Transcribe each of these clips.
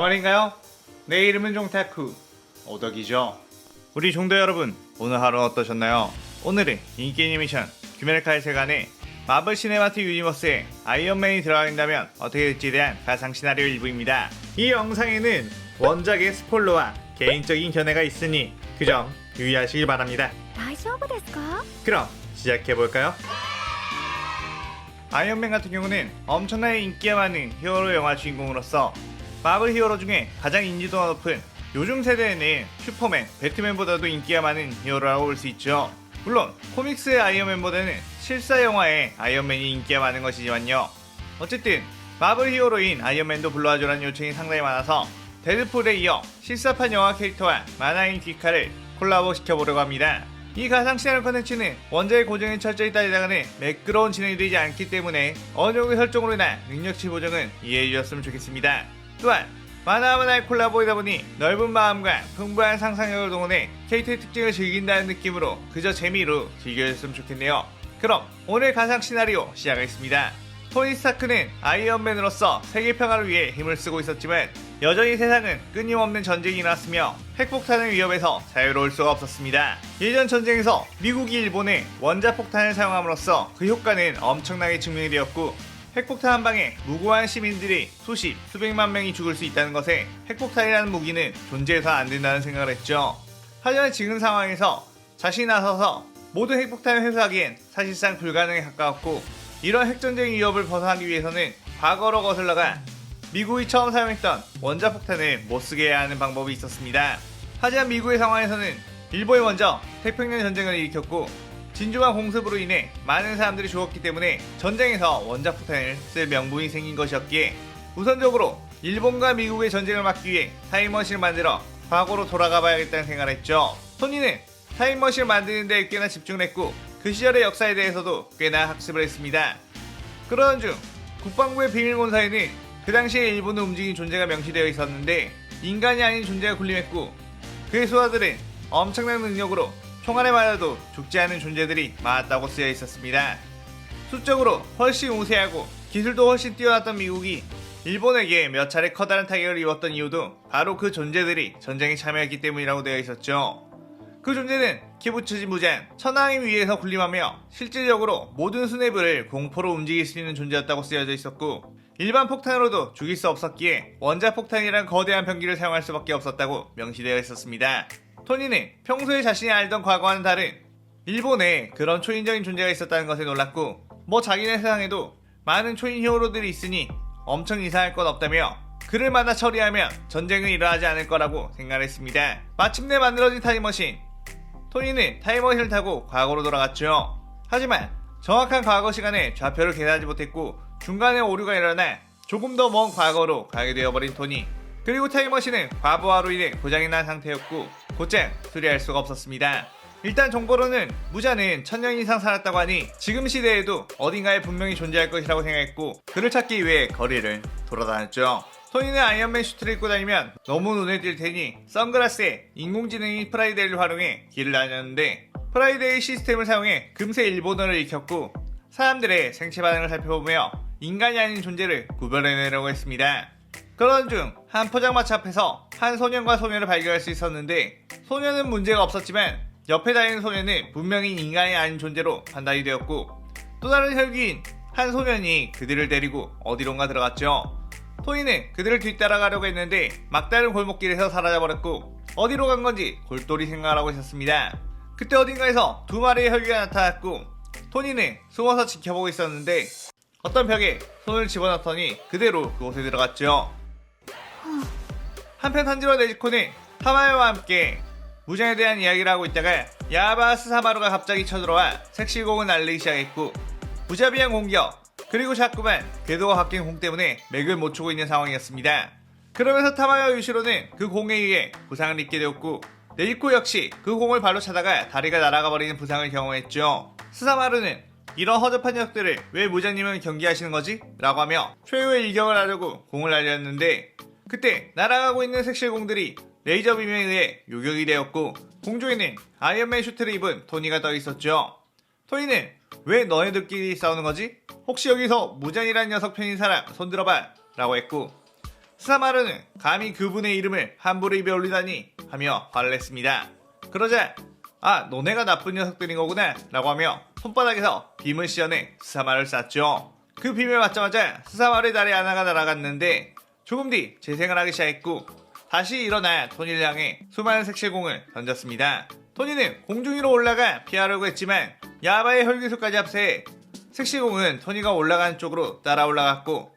정말인가요? 내 이름은 종타쿠 오덕이죠. 우리 종도 여러분 오늘 하루 어떠셨나요? 오늘은 인기 애니메이션 규메르카의 세간에 마블 시네마틱 유니버스에 아이언맨이 들어간다면 어떻게 될지에 대한 가상 시나리오 일부입니다. 이 영상에는 원작의 스포일러와 개인적인 견해가 있으니 그 점 유의하시길 바랍니다. 大丈夫ですか 그럼 시작해볼까요? 아이언맨 같은 경우는 엄청나게 인기가 많은 히어로 영화 주인공으로서 마블 히어로 중에 가장 인지도가 높은 요즘 세대에는 슈퍼맨, 배트맨보다도 인기가 많은 히어로라고 볼 수 있죠. 물론 코믹스의 아이언맨보다는 실사 영화의 아이언맨이 인기가 많은 것이지만요. 어쨌든 마블 히어로인 아이언맨도 불러와줘라는 요청이 상당히 많아서 데드풀에 이어 실사판 영화 캐릭터와 만화인 귀카를 콜라보 시켜보려고 합니다. 이 가상 시나리오 컨텐츠는 원작의 고정에 철저히 따지다가는 매끄러운 진행이 되지 않기 때문에 어느 정도 설정으로 인한 능력치 보정은 이해해 주셨으면 좋겠습니다. 또한 만화와 만화의 콜라보이다 보니 넓은 마음과 풍부한 상상력을 동원해 캐릭터의 특징을 즐긴다는 느낌으로 그저 재미로 즐겨줬으면 좋겠네요. 그럼 오늘 가상 시나리오 시작하겠습니다. 토니 스타크는 아이언맨으로서 세계 평화를 위해 힘을 쓰고 있었지만 여전히 세상은 끊임없는 전쟁이 일어났으며 핵폭탄의 위협에서 자유로울 수가 없었습니다. 예전 전쟁에서 미국이 일본에 원자폭탄을 사용함으로써 그 효과는 엄청나게 증명이 되었고 핵폭탄 한 방에 무고한 시민들이 수십, 수백만 명이 죽을 수 있다는 것에 핵폭탄이라는 무기는 존재해서 안 된다는 생각을 했죠. 하지만 지금 상황에서 자신이 나서서 모든 핵폭탄을 회수하기엔 사실상 불가능에 가까웠고 이런 핵전쟁 위협을 벗어나기 위해서는 과거로 거슬러가 미국이 처음 사용했던 원자폭탄을 못 쓰게 해야 하는 방법이 있었습니다. 하지만 미국의 상황에서는 일본이 먼저 태평양 전쟁을 일으켰고 진주한 공습으로 인해 많은 사람들이 죽었기 때문에 전쟁에서 원자폭탄을 쓸 명분이 생긴 것이었기에 우선적으로 일본과 미국의 전쟁을 막기 위해 타임머신을 만들어 과거로 돌아가 봐야겠다는 생각을 했죠. 토니는 타임머신을 만드는 데 꽤나 집중을 했고 그 시절의 역사에 대해서도 꽤나 학습을 했습니다. 그러던 중 국방부의 비밀본사에는 그 당시에 일본의 움직인 존재가 명시되어 있었는데 인간이 아닌 존재가 군림했고 그의 수하들은 엄청난 능력으로 총알에 맞아도 죽지 않은 존재들이 많았다고 쓰여 있었습니다. 수적으로 훨씬 우세하고 기술도 훨씬 뛰어났던 미국이 일본에게 몇 차례 커다란 타격을 입었던 이유도 바로 그 존재들이 전쟁에 참여했기 때문이라고 되어 있었죠. 그 존재는 키부츠지 무장, 천황임 위에서 군림하며 실질적으로 모든 수뇌부를 공포로 움직일 수 있는 존재였다고 쓰여져 있었고 일반 폭탄으로도 죽일 수 없었기에 원자 폭탄이란 거대한 병기를 사용할 수밖에 없었다고 명시되어 있었습니다. 토니는 평소에 자신이 알던 과거와는 다른 일본에 그런 초인적인 존재가 있었다는 것에 놀랐고 뭐 자기네 세상에도 많은 초인 히어로들이 있으니 엄청 이상할 것 없다며 그를 만나 처리하면 전쟁은 일어나지 않을 거라고 생각했습니다. 마침내 만들어진 타임머신 토니는 타임머신을 타고 과거로 돌아갔죠. 하지만 정확한 과거 시간에 좌표를 계산하지 못했고 중간에 오류가 일어나 조금 더 먼 과거로 가게 되어버린 토니. 그리고 타임머신은 과부하로 인해 고장이 난 상태였고 곧장 수리할 수가 없었습니다. 일단 정보로는 무자는 천년 이상 살았다고 하니 지금 시대에도 어딘가에 분명히 존재할 것이라고 생각했고 그를 찾기 위해 거리를 돌아다녔죠. 토니는 아이언맨 슈트를 입고 다니면 너무 눈에 띌 테니 선글라스에 인공지능인 프라이데이를 활용해 길을 다녔는데 프라이데이 시스템을 사용해 금세 일본어를 익혔고 사람들의 생체 반응을 살펴보며 인간이 아닌 존재를 구별해내려고 했습니다. 그런 중 한 포장마차 앞에서 한 소년과 소녀를 발견할 수 있었는데 소년은 문제가 없었지만 옆에 다니는 소년은 분명히 인간이 아닌 존재로 판단이 되었고 또 다른 혈기인 한 소년이 그들을 데리고 어디론가 들어갔죠. 토니는 그들을 뒤따라가려고 했는데 막다른 골목길에서 사라져버렸고 어디로 간 건지 골똘히 생각을 하고 있었습니다. 그때 어딘가에서 두 마리의 혈기가 나타났고 토니는 숨어서 지켜보고 있었는데 어떤 벽에 손을 집어넣더니 그대로 그곳에 들어갔죠. 한편 탄지로 네지코는 하마요와 함께 무장에 대한 이야기를 하고 있다가 야바스 사마루가 갑자기 쳐들어와 섹시곡을 날리기 시작했고 무자비한 공격 그리고 자꾸만 궤도가 바뀐 공 때문에 맥을 못 추고 있는 상황이었습니다. 그러면서 타마요 유시로는 그 공에 의해 부상을 입게 되었고 네지코 역시 그 공을 발로 차다가 다리가 날아가 버리는 부상을 경험했죠. 스사마루는 이런 허접한 녀석들을 왜 무장님은 경기하시는 거지? 라고 하며 최후의 일격을 하려고 공을 날렸는데 그때 날아가고 있는 색실공들이 레이저 빔에 의해 요격이 되었고 공중에는 아이언맨 슈트를 입은 토니가 떠 있었죠. 토니는 왜 너네들끼리 싸우는 거지? 혹시 여기서 무장이라는 녀석 편인 사람 손들어봐 라고 했고 스사마루는 감히 그분의 이름을 함부로 입에 올리다니 하며 화를 냈습니다. 그러자 아 너네가 나쁜 녀석들인 거구나 라고 하며 손바닥에서 빔을 씌어내 스사마루를 쐈죠. 그 빔을 맞자마자 스사마루의 다리 하나가 날아갔는데 조금 뒤 재생을 하기 시작했고 다시 일어나 토니를 향해 수많은 색실공을 던졌습니다. 토니는 공중 위로 올라가 피하려고 했지만 야바의 혈기술까지 합세해 색시공은 토니가 올라가는 쪽으로 따라 올라갔고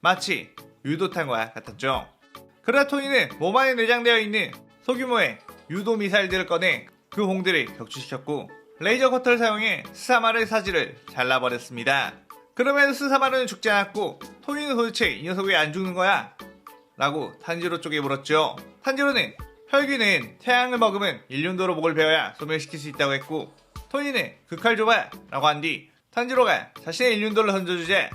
마치 유도탄과 같았죠. 그러다 토니는 몸 안에 내장되어 있는 소규모의 유도 미사일들을 꺼내 그 홍들을 격추시켰고 레이저 커터를 사용해 스사마르의 사지를 잘라버렸습니다. 그럼에도 스사마르는 죽지 않았고 토니는 도대체 이 녀석 왜 안 죽는 거야? 라고 탄지로 쪽에 물었죠. 탄지로는 혈귀는 태양을 머금은 일륜도로 목을 베어야 소멸시킬 수 있다고 했고 토니는 그 칼 줘봐 라고 한 뒤 탄지로가 자신의 일륜도를 던져주자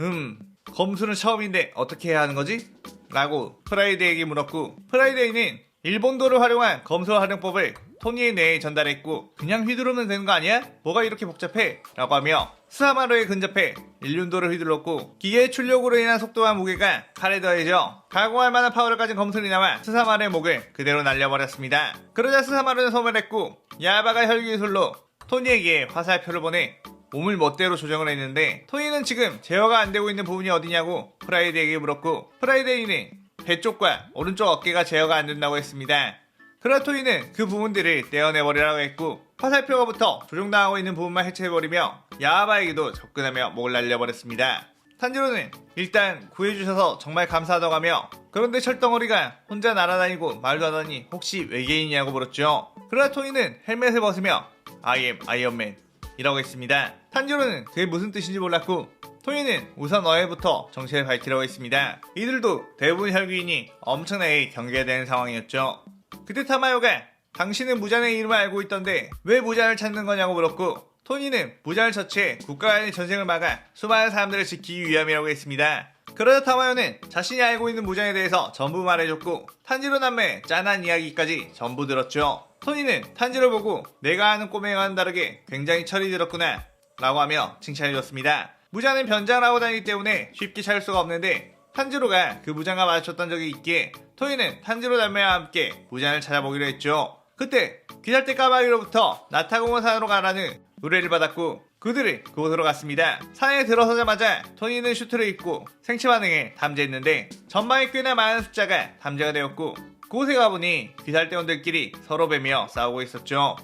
음 검수는 처음인데 어떻게 해야 하는 거지? 라고 프라이데이에게 물었고 프라이데이는 일본도를 활용한 검수 활용법을 토니의 뇌에 전달했고 그냥 휘두르면 되는 거 아니야? 뭐가 이렇게 복잡해? 라고 하며 스하마루에 근접해 일륜도를 휘둘렀고 기계의 출력으로 인한 속도와 무게가 칼에 더해져 가공할 만한 파워를 가진 검술이 나와 스사마루의 목을 그대로 날려버렸습니다. 그러자 스사마루는 소멸했고 야바가 혈기술로 토니에게 화살표를 보내 몸을 멋대로 조정을 했는데 토니는 지금 제어가 안 되고 있는 부분이 어디냐고 프라이데이에게 물었고 프라이데이는 배 쪽과 오른쪽 어깨가 제어가 안 된다고 했습니다. 그러나 토니는 그 부분들을 떼어내버리라고 했고 화살표가 붙어 조종당하고 있는 부분만 해체해버리며 야하바에게도 접근하며 목을 날려버렸습니다. 탄지로는 일단 구해주셔서 정말 감사하다고 하며 그런데 철덩어리가 혼자 날아다니고 말도 하더니 혹시 외계인이냐고 물었죠. 그러나 토니는 헬멧을 벗으며 I am 아이언맨 이라고 했습니다. 탄지로는 그게 무슨 뜻인지 몰랐고 토니는 우선 어해부터 정체를 밝히려고 했습니다. 이들도 대부분 혈귀인이 엄청나게 경계되는 상황이었죠. 그때 타마요가 당신은 무잔의 이름을 알고 있던데 왜 무잔을 찾는 거냐고 물었고 토니는 무잔을 처치해 국가 간의 전쟁을 막아 수많은 사람들을 지키기 위함이라고 했습니다. 그러자 타마요는 자신이 알고 있는 무장에 대해서 전부 말해줬고 탄지로 남매의 짠한 이야기까지 전부 들었죠. 토니는 탄지를 보고 내가 아는 꼬맹이와는 다르게 굉장히 철이 들었구나 라고 하며 칭찬해줬습니다. 무장은 변장을 하고 다니기 때문에 쉽게 찾을 수가 없는데 탄지로가 그 무장과 마주쳤던 적이 있기에 토이는 탄지로 남매와 함께 무장을 찾아보기로 했죠. 그때 귀살대 까마귀로부터 나타공원 산으로 가라는 의뢰를 받았고 그들이 그곳으로 갔습니다. 산에 들어서자마자 토니는 슈트를 입고 생체 반응을 탐지했는데 전방에 꽤나 많은 숫자가 탐지가 되었고 그곳에 가보니 귀살대원들끼리 서로 뵈며 싸우고 있었죠.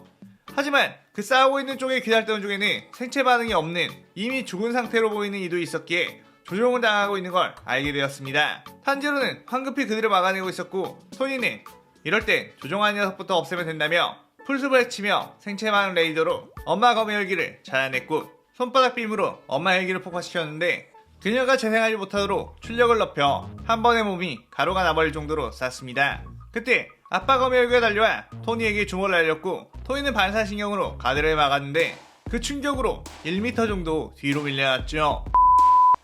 하지만 그 싸우고 있는 쪽의 귀살대원 중에는 생체 반응이 없는 이미 죽은 상태로 보이는 이도 있었기에 조종을 당하고 있는 걸 알게 되었습니다. 탄지로는 황급히 그들을 막아내고 있었고 토니는 이럴 땐 조종한 녀석부터 없애면 된다며 풀숲을 치며 생체 반응 레이더로 엄마 검의 혈기를 찾아냈고 손바닥 빔으로 엄마 혈기를 폭파시켰는데 그녀가 재생하지 못하도록 출력을 높여 한 번에 몸이 가루가 나버릴 정도로 쐈습니다. 그때 아빠 검의 혈기가 달려와 토니에게 주먹을 날렸고 토니는 반사신경으로 가드를 막았는데 그 충격으로 1m 정도 뒤로 밀려났죠.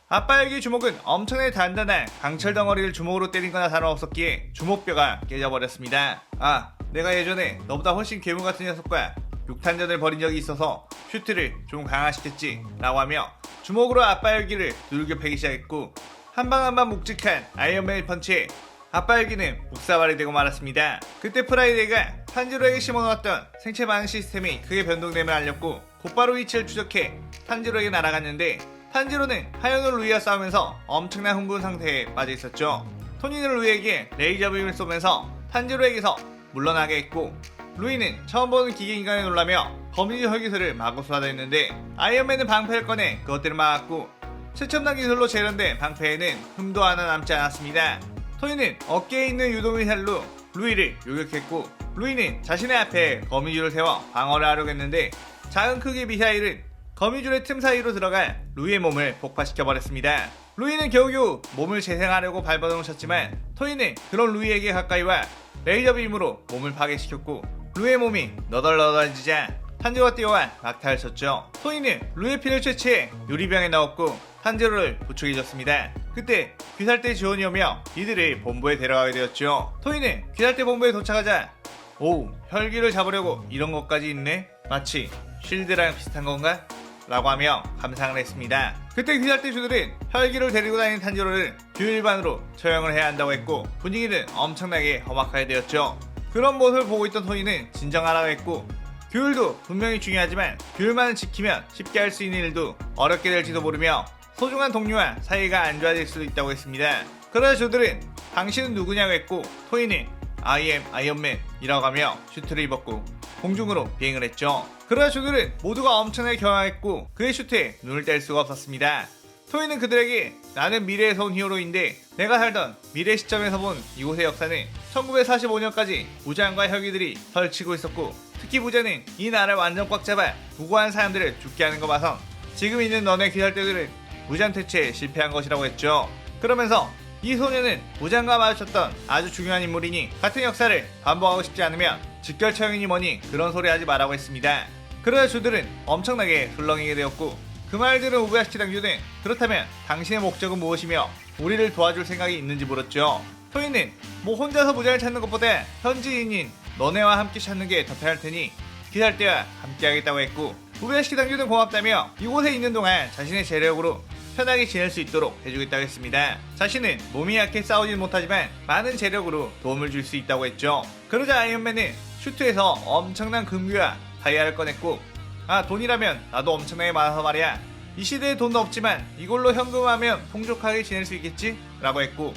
아빠에게 주먹은 엄청나게 단단한 강철 덩어리를 주먹으로 때린 거나 다름없었기에 주먹뼈가 깨져버렸습니다. 아, 내가 예전에 너보다 훨씬 괴물 같은 녀석과 육탄전을 벌인 적이 있어서 슈트를 좀 강화시켰지 라고 하며 주먹으로 아빠 열기를 두들겨 패기 시작했고 한 방 한 방 묵직한 아이언맨 펀치에 아빠 열기는 묵사발이 되고 말았습니다. 그때 프라이데이가 탄지로에게 심어놓았던 생체 반응 시스템이 크게 변동됨을 알렸고 곧바로 위치를 추적해 탄지로에게 날아갔는데 탄지로는 하연우 루이와 싸우면서 엄청난 흥분 상태에 빠져 있었죠. 토니는 루이에게 레이저 빔을 쏘면서 탄지로에게서 물러나게 했고 루이는 처음 보는 기계 인간에 놀라며 거미줄 혈기술을 마구 쏟아냈는데 아이언맨은 방패를 꺼내 그것들을 막았고 최첨단 기술로 재련된 방패에는 흠도 하나 남지 않았습니다. 토니는 어깨에 있는 유도미사일로 루이를 요격했고 루이는 자신의 앞에 거미줄을 세워 방어를 하려고 했는데 작은 크기의 미사일은 거미줄의 틈 사이로 들어가 루이의 몸을 폭파시켜버렸습니다. 루이는 겨우겨우 몸을 재생하려고 발버둥을 쳤지만 토니는 그런 루이에게 가까이 와 레이저 빔으로 몸을 파괴시켰고 루이의 몸이 너덜너덜해지자 탄지로가 뛰어와 막타를 쳤죠. 토니는 루이의 피를 채취해 유리병에 넣었고 탄지로를 부축해줬습니다. 그때 귀살대 지원이 오며 이들을 본부에 데려가게 되었죠. 토니는 귀살대 본부에 도착하자 오 혈기를 잡으려고 이런 것까지 있네 마치 쉴드랑 비슷한 건가? 라고 하며 감상을 했습니다. 그때 귀살대 슈들은 혈기를 데리고 다니는 탄지로를 규일반으로 처형을 해야 한다고 했고 분위기는 엄청나게 험악하게 되었죠. 그런 모습을 보고 있던 토니는 진정하라고 했고 규율도 분명히 중요하지만 규율만을 지키면 쉽게 할 수 있는 일도 어렵게 될지도 모르며 소중한 동료와 사이가 안 좋아질 수도 있다고 했습니다. 그러자 조들은 당신은 누구냐고 했고 토이는 I am 아이언맨이라고 하며 슈트를 입었고 공중으로 비행을 했죠. 그러자 조들은 모두가 엄청나게 경악했고 그의 슈트에 눈을 뗄 수가 없었습니다. 토이는 그들에게 나는 미래에서 온 히어로인데 내가 살던 미래 시점에서 본 이곳의 역사는 1945년까지 부자과 혁이들이 설치고 있었고 특히 부자는 이 나라를 완전 꽉 잡아 무고한 사람들을 죽게 하는 거 봐선 지금 있는 너네 기살대들은 무장 퇴치에 실패한 것이라고 했죠. 그러면서 이 소녀는 무장과 마주쳤던 아주 중요한 인물이니 같은 역사를 반복하고 싶지 않으면 직결 처형이니 뭐니 그런 소리 하지 말라고 했습니다. 그러자 주들은 엄청나게 술렁이게 되었고 그 말 들은 우부야시키 당주는 그렇다면 당신의 목적은 무엇이며 우리를 도와줄 생각이 있는지 물었죠. 토이는 뭐 혼자서 무장을 찾는 것보다 현지인인 너네와 함께 찾는 게 더 편할 테니 기살 때와 함께 하겠다고 했고 우부야시키 당주는 고맙다며 이곳에 있는 동안 자신의 재력으로 편하게 지낼 수 있도록 해주겠다고 했습니다. 자신은 몸이 약해 싸우진 못하지만 많은 재력으로 도움을 줄 수 있다고 했죠. 그러자 아이언맨은 슈트에서 엄청난 금괴와 다이아를 꺼냈고 아 돈이라면 나도 엄청나게 많아서 말이야 이 시대에 돈도 없지만 이걸로 현금하면 풍족하게 지낼 수 있겠지? 라고 했고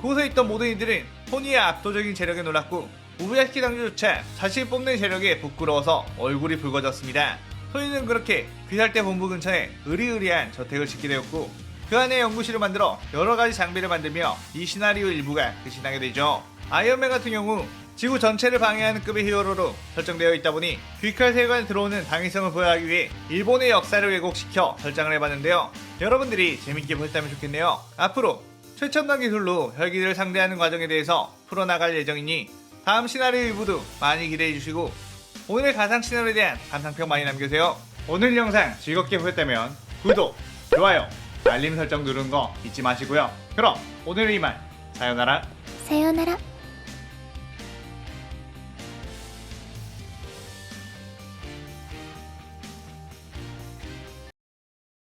그곳에 있던 모든 이들은 토니의 압도적인 재력에 놀랐고 우부야시키 당주조차 자신이 뽐낸 재력에 부끄러워서 얼굴이 붉어졌습니다 토니는 그렇게 귀살대 본부 근처에 의리의리한 저택을 짓게 되었고 그 안에 연구실을 만들어 여러 가지 장비를 만들며 이 시나리오 일부가 나게 되죠 아이언맨 같은 경우 지구 전체를 방해하는 급의 히어로로 설정되어 있다 보니 귀칼 세관에 들어오는 당위성을 보여하기 위해 일본의 역사를 왜곡시켜 설정을 해봤는데요. 여러분들이 재밌게 보셨다면 좋겠네요. 앞으로 최첨단 기술로 혈기를 상대하는 과정에 대해서 풀어나갈 예정이니 다음 시나리오 일부도 많이 기대해주시고 오늘 가상 시나리오에 대한 감상평 많이 남겨주세요. 오늘 영상 즐겁게 보셨다면 구독, 좋아요, 알림 설정 누르는 거 잊지 마시고요. 그럼 오늘 이만 사요나라. さようなら